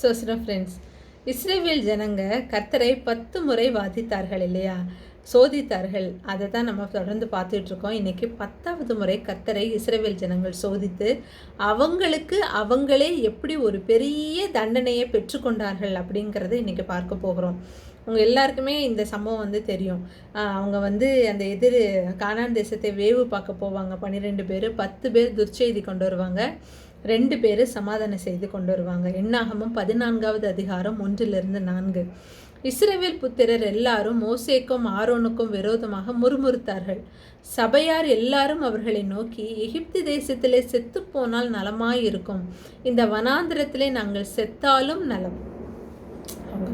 சோசன friends இஸ்ரேவேல் ஜனங்க கர்த்தரை பத்து முறை வாதித்தார்கள் இல்லையா? சோதித்தார்கள். அதை தான் நம்ம தொடர்ந்து பார்த்துட்ருக்கோம் இன்றைக்கி பத்தாவது முறை கர்த்தரை இஸ்ரேவேல் ஜனங்கள் சோதித்து அவங்களுக்கு அவங்களே எப்படி ஒரு பெரிய தண்டனையை பெற்றுக்கொண்டார்கள் அப்படிங்கிறத இன்றைக்கி பார்க்க போகிறோம். அவங்க எல்லாருக்குமே இந்த சம்பவம் வந்து தெரியும். அவங்க வந்து அந்த எதிர் கானான் தேசத்தை வேவு பார்க்க போவாங்க. பன்னிரெண்டு பேர் பத்து பேர் துர்ச்செய்தி கொண்டு வருவாங்க. ரெண்டு பேரும் சமாதானம் செய்து கொண்டு வருவாங்க. எண்ணாகமும் பதினான்காவது அதிகாரம் ஒன்றிலிருந்து நான்கு. இஸ்ரேவேல் புத்திரர் எல்லாரும் மோசேக்கும் ஆரோனுக்கும் விரோதமாக முறுமுறுத்தார்கள். சபையார் எல்லாரும் அவர்களை நோக்கி எகிப்து தேசத்திலே செத்துப்போனால் நலமாயிருக்கும். இந்த வனாந்திரத்திலே நாங்கள் செத்தாலும் நலம்.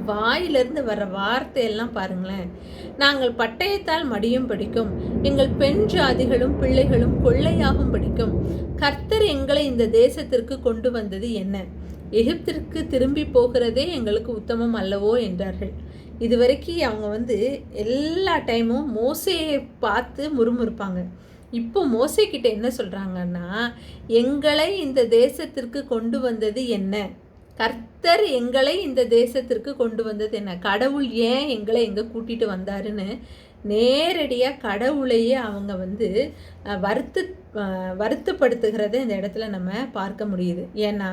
வாயிலிருந்து வர வார்த்தையெல்லாம் பாருங்களேன். நாங்கள் பட்டயத்தால் மடியும் படிக்கும் எங்கள் பெண் ஜாதிகளும் பிள்ளைகளும் கொள்ளையாகும் படிக்கும். கர்த்தர் எங்களை இந்த தேசத்திற்கு கொண்டு வந்தது என்ன? எகிப்திற்கு திரும்பி போகிறதே எங்களுக்கு உத்தமம் அல்லவோ என்றார்கள். இதுவரைக்கும் அவங்க வந்து எல்லா டைமும் மோசையை பார்த்து முறுமுறுப்பாங்க. இப்போ மோசைக்கிட்ட என்ன சொல்கிறாங்கன்னா எங்களை இந்த தேசத்திற்கு கொண்டு வந்தது என்ன? கர்த்தர் எங்களை இந்த தேசத்திற்கு கொண்டு வந்தது என்ன? கடவுள் ஏன் எங்களை எங்கே கூட்டிகிட்டு வந்தாருன்னு நேரடியாக கடவுளையே அவங்க வந்து வருத்து வருத்தப்படுத்துகிறத இந்த இடத்துல நம்ம பார்க்க முடியுது. ஏன்னா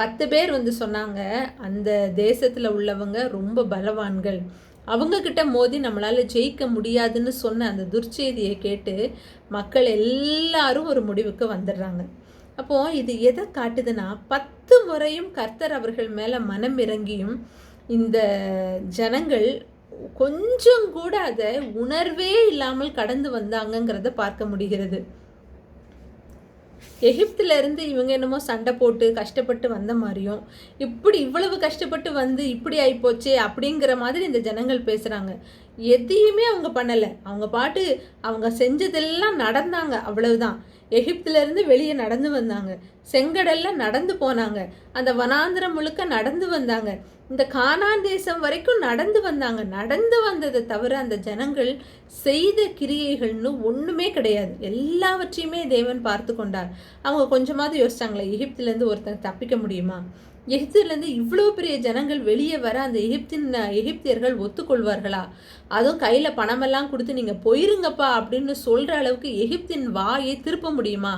பத்து பேர் வந்து சொன்னாங்க அந்த தேசத்தில் உள்ளவங்க ரொம்ப பலவான்கள். அவங்கக்கிட்ட மோதி நம்மளால் ஜெயிக்க முடியாதுன்னு சொன்ன அந்த துர்ச்செய்தியை கேட்டு மக்கள் எல்லாரும் ஒரு முடிவுக்கு வந்துடுறாங்க. அப்போ இது எதை காட்டுதுன்னா பத்து முறையும் கர்த்தர் அவர்கள் மேல மனம் இறங்கியும் இந்த ஜனங்கள் கொஞ்சம் கூட அதை உணர்வே இல்லாமல் கடந்து வந்தாங்கங்கிறத பார்க்க முடிகிறது. எகிப்துல இருந்து இவங்க என்னமோ சண்டை போட்டு கஷ்டப்பட்டு வந்த மாதிரியும் இப்படி இவ்வளவு கஷ்டப்பட்டு வந்து இப்படி ஆயிப்போச்சே அப்படிங்கிற மாதிரி இந்த ஜனங்கள் பேசுறாங்க. எதையுமே அவங்க பண்ணல. அவங்க பாட்டு அவங்க செஞ்சதெல்லாம் நடந்தாங்க அவ்வளவுதான். எகிப்திலேருந்து வெளியே நடந்து வந்தாங்க. செங்கடல்ல நடந்து போனாங்க. அந்த வனாந்திரம் முழுக்க நடந்து வந்தாங்க. இந்த கானான் தேசம் வரைக்கும் நடந்து வந்தாங்க. நடந்து வந்ததை தவிர அந்த ஜனங்கள் செய்த கிரியைகள்னு ஒன்றுமே கிடையாது. எல்லாவற்றையுமே தேவன் பார்த்து கொண்டார் அவங்க கொஞ்சமாவது யோசிச்சாங்களே எகிப்திலேருந்து ஒருத்தன் தப்பிக்க முடியுமா? எகிப்திலேருந்து இவ்வளோ பெரிய ஜனங்கள் வெளியே வர அந்த எகிப்தின் எகிப்தியர்கள் ஒத்துக்கொள்வார்களா? அதுவும் கையில் பணமெல்லாம் கொடுத்து நீங்கள் போயிருங்கப்பா அப்படின்னு சொல்கிற அளவுக்கு எகிப்தின் வாயை திருப்ப முடியுமா?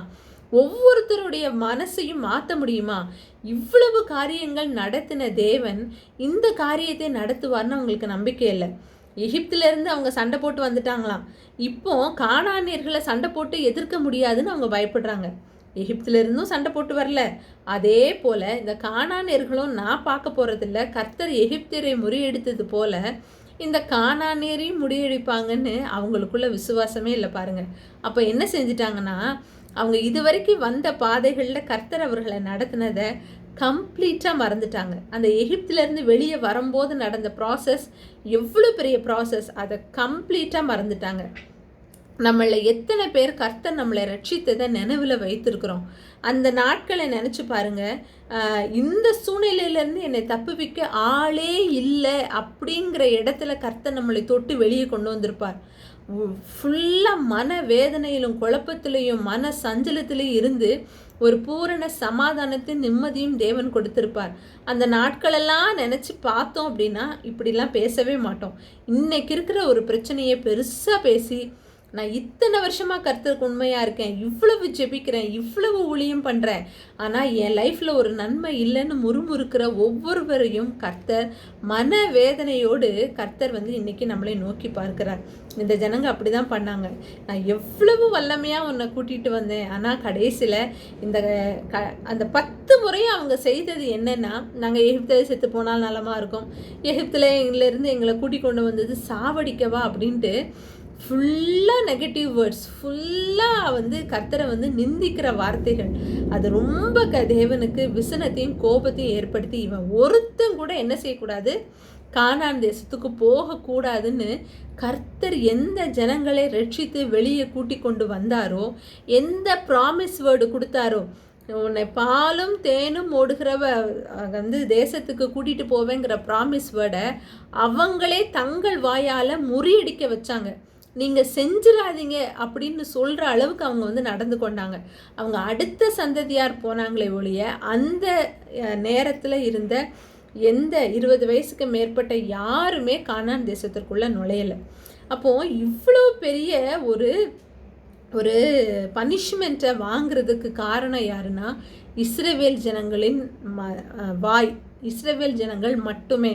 ஒவ்வொருத்தருடைய மனசையும் மாற்ற முடியுமா? இவ்வளவு காரியங்கள் நடத்தின தேவன் இந்த காரியத்தை நடத்துவார்னு அவங்களுக்கு நம்பிக்கை இல்லை. எகிப்திலேருந்து அவங்க சண்டை போட்டு வந்துட்டாங்களாம். இப்போ காணானியர்களை சண்டை போட்டு எதிர்க்க முடியாதுன்னு அவங்க பயப்படுறாங்க. எகிப்திலிருந்தும் சண்டை போட்டு வரல. அதே போல் இந்த காணானியர்களும் நான் பார்க்க போகிறதில்ல கர்த்தர் எகிப்தியரை முறியடித்தது போல் இந்த காணானியரையும் முறியடிப்பாங்கன்னு அவங்களுக்குள்ள விசுவாசமே இல்லை பாருங்க. அப்போ என்ன செஞ்சிட்டாங்கன்னா அவங்க இதுவரைக்கும் வந்த பாதைகளில் கர்த்தர் அவர்களை நடத்தினதை கம்ப்ளீட்டாக மறந்துட்டாங்க. அந்த எகிப்திலேருந்து வெளியே வரும்போது நடந்த ப்ராசஸ் எவ்வளோ பெரிய ப்ராசஸ் அதை கம்ப்ளீட்டாக மறந்துட்டாங்க. நம்மளை எத்தனை பேர் கர்த்தர் நம்மளை ரட்சித்ததை நினைவில் வைத்திருக்கிறோம். அந்த நாட்களை நினச்சி பாருங்க. இந்த சூழ்நிலையிலேருந்து என்னை தப்புவிக்க ஆளே இல்லை அப்படிங்கிற இடத்துல கர்த்தர் நம்மளை தொட்டு வெளியே கொண்டு வந்திருப்பார். ஃபுல்லாக மன வேதனையிலும் குழப்பத்திலையும் மன சஞ்சலத்திலையும் இருந்து ஒரு பூரண சமாதானத்தின் நிம்மதியும் தேவன் கொடுத்திருப்பார். அந்த நாட்களெல்லாம் நினச்சி பார்த்தோம் அப்படின்னா இப்படிலாம் பேசவே மாட்டோம். இன்றைக்கி இருக்கிற ஒரு பிரச்சனையை பெருசாக பேசி நான் இத்தனை வருஷமாக கர்த்தருக்கு உண்மையாக இருக்கேன் இவ்வளவு ஜெபிக்கிறேன் இவ்வளவு ஊழியம் பண்ணுறேன் ஆனால் என் லைஃப்பில் ஒரு நன்மை இல்லைன்னு முறுமுறுக்கிற ஒவ்வொருவரையும் கர்த்தர் மன வேதனையோடு கர்த்தர் வந்து இன்றைக்கி நம்மளை நோக்கி பார்க்கிறார். இந்த ஜனங்க அப்படிதான் பண்ணாங்க. நான் எவ்வளவு வல்லமையாக உன்னை கூட்டிகிட்டு வந்தேன். ஆனால் கடைசியில் இந்த க அந்த பத்து முறையும் அவங்க செய்தது என்னென்னா நாங்கள் எகிப்தில் செத்து போனால் நலமாக இருக்கும். எகிப்தில் எங்களிருந்து எங்களை கூட்டி கொண்டு வந்தது சாவடிக்கவா அப்படின்ட்டு ஃபுல்லாக நெகட்டிவ் வேர்ட்ஸ் ஃபுல்லாக வந்து கர்த்தரை வந்து நிந்திக்கிற வார்த்தைகள். அது ரொம்ப க தேவனுக்கு விசனத்தையும் கோபத்தையும் ஏற்படுத்தி இவன் ஒருத்தன் கூட என்ன செய்யக்கூடாது? கானான் தேசத்துக்கு போகக்கூடாதுன்னு கர்த்தர் எந்த ஜனங்களை ரட்சித்து வெளியே கூட்டி கொண்டு வந்தாரோ எந்த ப்ராமிஸ் வேர்டு கொடுத்தாரோ உன்னை பாலும் தேனும் ஓடுகிறவ வந்து தேசத்துக்கு கூட்டிட்டு போவேங்கிற ப்ராமிஸ் வேர்டை அவங்களே தங்கள் வாயால் முறியடிக்க வச்சாங்க. நீங்கள் செஞ்சிடாதீங்க அப்படின்னு சொல்கிற அளவுக்கு அவங்க வந்து நடந்து கொண்டாங்க. அவங்க அடுத்த சந்ததியார் போனாங்களே ஒழிய அந்த நேரத்தில் இருந்த எந்த இருபது வயசுக்கு மேற்பட்ட யாருமே கானான் தேசத்திற்குள்ளே நுழையலை. அப்போது இவ்வளோ பெரிய ஒரு ஒரு பனிஷ்மெண்ட்டை வாங்குறதுக்கு காரணம் யாருன்னா இஸ்ரேவேல் ஜனங்களின் ம வாய். இஸ்ரேவேல் ஜனங்கள் மட்டுமே.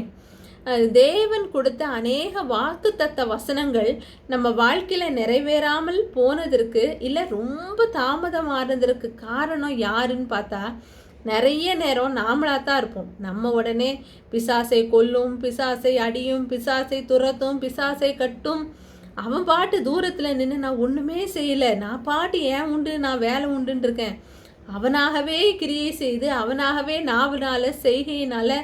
தேவன் கொடுத்த அநேக வாக்கு தத்த வசனங்கள் நம்ம வாழ்க்கையில் நிறைவேறாமல் போனதற்கு இல்லை ரொம்ப தாமதமானதற்கு காரணம் யாருன்னு பார்த்தா நிறைய நேரம் நாமளாக தான் இருப்போம். நம்ம உடனே பிசாசை கொல்லும் பிசாசை அடியும் பிசாசை துரத்தும் பிசாசை கட்டும். அவன் பாட்டு தூரத்தில் நின்று நான் ஒன்றுமே செய்யலை. நான் பாட்டு ஏன் உண்டு நான் வேலை உண்டுன்னு இருக்கேன். அவனாகவே கிரியை செய்து அவனாகவே நாவினால செய்கையினால்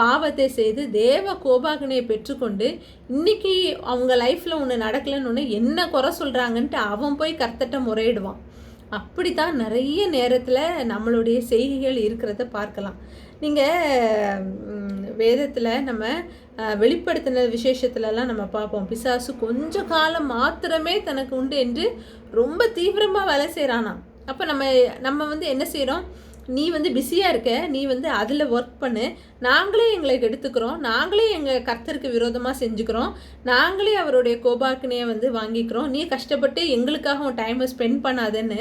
பாவத்தை செய்து தேவ கோபாகனையை பெற்றுக்கொண்டு இன்னைக்கு அவங்க லைஃப்பில் ஒன்று நடக்கலைன்னு ஒன்று என்ன குறை சொல்கிறாங்கன்ட்டு அவன் போய் கர்த்தட்ட முறையிடுவான். அப்படி தான் நிறைய நேரத்தில் நம்மளுடைய செய்கைகள் இருக்கிறத பார்க்கலாம். நீங்கள் வேதத்தில் நம்ம வெளிப்படுத்தின விசேஷத்துலலாம் நம்ம பார்ப்போம். பிசாசு கொஞ்ச காலம் மாத்திரமே தனக்கு உண்டு என்று ரொம்ப தீவிரமாக வேலை செய்கிறானா அப்போ நம்ம நம்ம வந்து என்ன செய்கிறோம் நீ வந்து பிஸியாக இருக்க நீ வந்து அதில் ஒர்க் பண்ணு. நாங்களே எங்களை எடுத்துக்கிறோம் நாங்களே எங்கள் கர்த்தருக்கு விரோதமாக செஞ்சுக்கிறோம். நாங்களே அவருடைய கோபாக்கினையை வந்து வாங்கிக்கிறோம். நீ கஷ்டப்பட்டு எங்களுக்காக உன் டைமை ஸ்பெண்ட் பண்ணாதேன்னு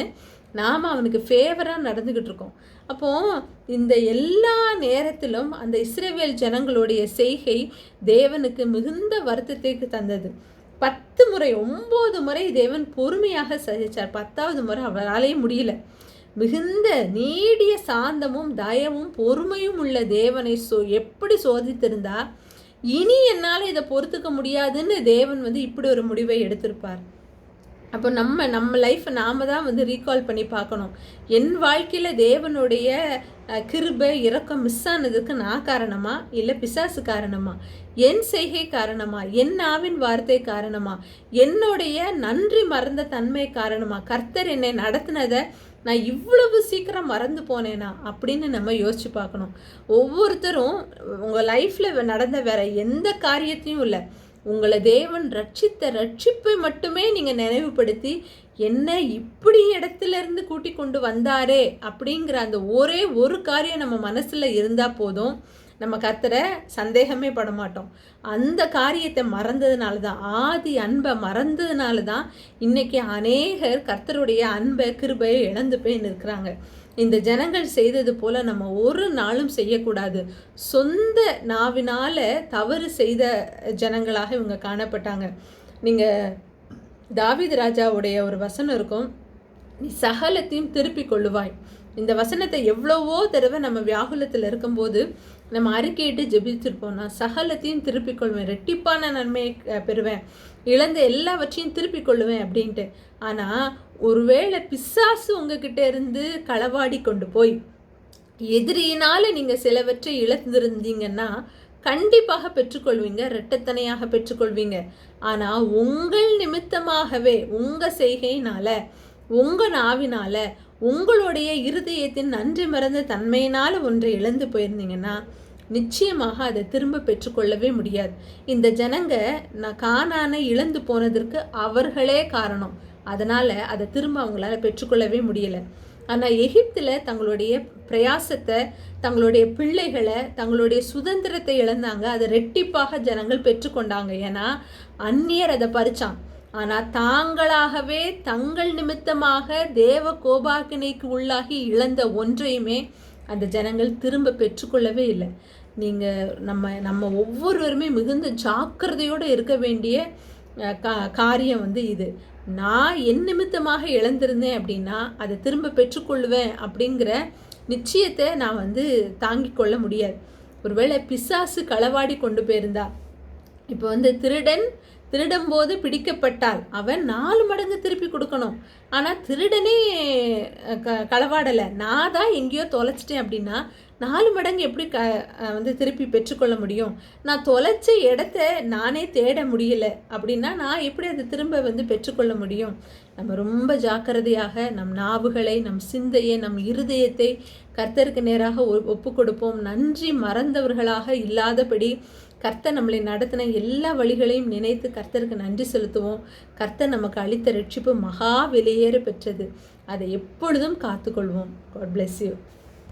நாம் அவனுக்கு ஃபேவராக நடந்துக்கிட்டு இருக்கோம். அப்போது இந்த எல்லா நேரத்திலும் அந்த இஸ்ரேவேல் ஜனங்களுடைய செய்கை தேவனுக்கு மிகுந்த வருத்தத்தை தந்தது. பத்து முறை ஒம்பது முறை தேவன் பொறுமையாக சகிச்சார். பத்தாவது முறை அவராலே முடியல. மிகுந்த நீடிய சாந்தமும் தயவும் பொறுமையும் உள்ள தேவனை சோ எப்படி சோதித்திருந்தா இனி என்னால் இதை பொறுத்துக்க முடியாதுன்னு தேவன் வந்து இப்படி ஒரு முடிவை எடுத்திருப்பார். அப்போ நம்ம நம்ம லைஃப்பை நாம் தான் வந்து ரீகால் பண்ணி பார்க்கணும். என் வாழ்க்கையில் தேவனுடைய கிருபை இறக்கம் மிஸ் ஆனதுக்கு நான் காரணமா? இல்லை பிசாசு காரணமா? என் செய்கை காரணமா? என் நாவின் வார்த்தை காரணமா? என்னுடைய நன்றி மறந்த தன்மை காரணமா? கர்த்தர் என்னை நடத்தினதை நான் இவ்வளவு சீக்கிரம் மறந்து போனேனா அப்படின்னு நம்ம யோசிச்சு பார்க்கணும். ஒவ்வொருத்தரும் உங்கள் லைஃப்பில் நடந்த வேற எந்த காரியத்தையும் இல்லை. உங்களை தேவன் ரட்சித்த ரட்சிப்பை மட்டுமே நீங்கள் நினைவுபடுத்தி என்ன இப்படி இடத்துல இருந்து கூட்டி கொண்டு வந்தாரே அப்படிங்கிற அந்த ஒரே ஒரு காரியம் நம்ம மனசில் இருந்தால் போதும். நம்ம கர்த்தரை சந்தேகமே பட மாட்டோம் அந்த காரியத்தை மறந்ததுனால தான் ஆதி அன்பை மறந்ததுனால தான் இன்னைக்கு அநேகர் கர்த்தருடைய அன்பை கிருபையை இழந்து போய் நிற்கிறாங்க. இந்த ஜனங்கள் செய்தது போல நம்ம ஒரு நாளும் செய்யக்கூடாது. சொந்த நாவினால தவறு செய்த ஜனங்களாக இவங்க காணப்பட்டாங்க. நீங்கள் தாவித் ராஜாவுடைய ஒரு வசனம் இருக்கும். நீ சகலத்தையும் திருப்பி கொள்ளுவாய். இந்த வசனத்தை எவ்வளவோ தடவை நம்ம வியாகுலத்தில் இருக்கும்போது நம்ம அறிக்கையிட்டு ஜெபிச்சிருப்போம். சகலத்தையும் திருப்பிக் கொள்வேன் ரெட்டிப்பான நன்மையை பெறுவேன். இழந்த எல்லாவற்றையும் திருப்பிக் கொள்ளுவேன் அப்படின்ட்டு. ஆனால் ஒருவேளை பிசாசு உங்ககிட்ட இருந்து களவாடி கொண்டு போய் எதிரியினால் நீங்கள் சிலவற்றை இழந்திருந்தீங்கன்னா கண்டிப்பாக பெற்றுக்கொள்வீங்க. ரெட்டத்தனையாக பெற்றுக்கொள்வீங்க. ஆனால் உங்கள் நிமித்தமாகவே உங்கள் செய்கையினால் உங்கள் நாவினால் உங்களுடைய இருதயத்தின் நன்றி மறந்த தன்மையினால் ஒன்றை இழந்து போயிருந்தீங்கன்னா நிச்சயமாக அதை திரும்ப பெற்றுக்கொள்ளவே முடியாது. இந்த ஜனங்க நான் காணான இழந்து போனதற்கு அவர்களே காரணம். அதனால் அதை திரும்ப அவங்களால பெற்றுக்கொள்ளவே முடியலை. ஆனால் எகிப்தில் தங்களுடைய பிரயாசத்தை தங்களுடைய பிள்ளைகளை தங்களுடைய சுதந்திரத்தை இழந்தாங்க. அதை ரெட்டிப்பாக ஜனங்கள் பெற்றுக்கொண்டாங்க. ஏன்னா அந்நியர் அதை பறிச்சான். ஆனால் தாங்களாகவே தங்கள் நிமித்தமாக தேவ கோபாக்கினைக்கு உள்ளாகி இழந்த ஒன்றையுமே அந்த ஜனங்கள் திரும்ப பெற்றுக்கொள்ளவே இல்லை. நீங்கள் நம்ம நம்ம ஒவ்வொருவருமே மிகுந்த ஜாக்கிரதையோடு இருக்க வேண்டிய கா காரியம் வந்து இது. நான் என் நிமித்தமாக இழந்திருந்தேன் அப்படின்னா அதை திரும்ப பெற்றுக்கொள்வேன் அப்படிங்கிற நிச்சயத்தை நான் வந்து தாங்கிக் கொள்ள முடியாது. ஒருவேளை பிசாசு களவாடி கொண்டு போயிருந்தா. இப்போ வந்து திருடன் திருடும்போது பிடிக்கப்பட்டால் அவன் நாலு மடங்கு திருப்பி கொடுக்கணும். ஆனால் திருடனே க களவாடலை. நான் தான் எங்கேயோ தொலைச்சிட்டேன் அப்படின்னா நாலு மடங்கு எப்படி க வந்து திருப்பி பெற்றுக்கொள்ள முடியும்? நான் தொலைச்ச இடத்த நானே தேட முடியல. அப்படின்னா நான் எப்படி அதை திரும்ப வந்து பெற்றுக்கொள்ள முடியும்? நம்ம ரொம்ப ஜாக்கிரதையாக நம் நாவுகளை நம் சிந்தையை நம் இருதயத்தை கர்த்தருக்கு நேராக ஒப்பு கொடுப்போம். நன்றி மறந்தவர்களாக இல்லாதபடி கர்த்தர் நம்மளை நடத்தின எல்லா வழிகளையும் நினைத்து கர்த்தருக்கு நன்றி செலுத்துவோம். கர்த்தர் நமக்கு அளித்த ரட்சிப்பு மகா வெளியேற பெற்றது. அதை எப்பொழுதும் காத்துக்கொள்வோம். God bless you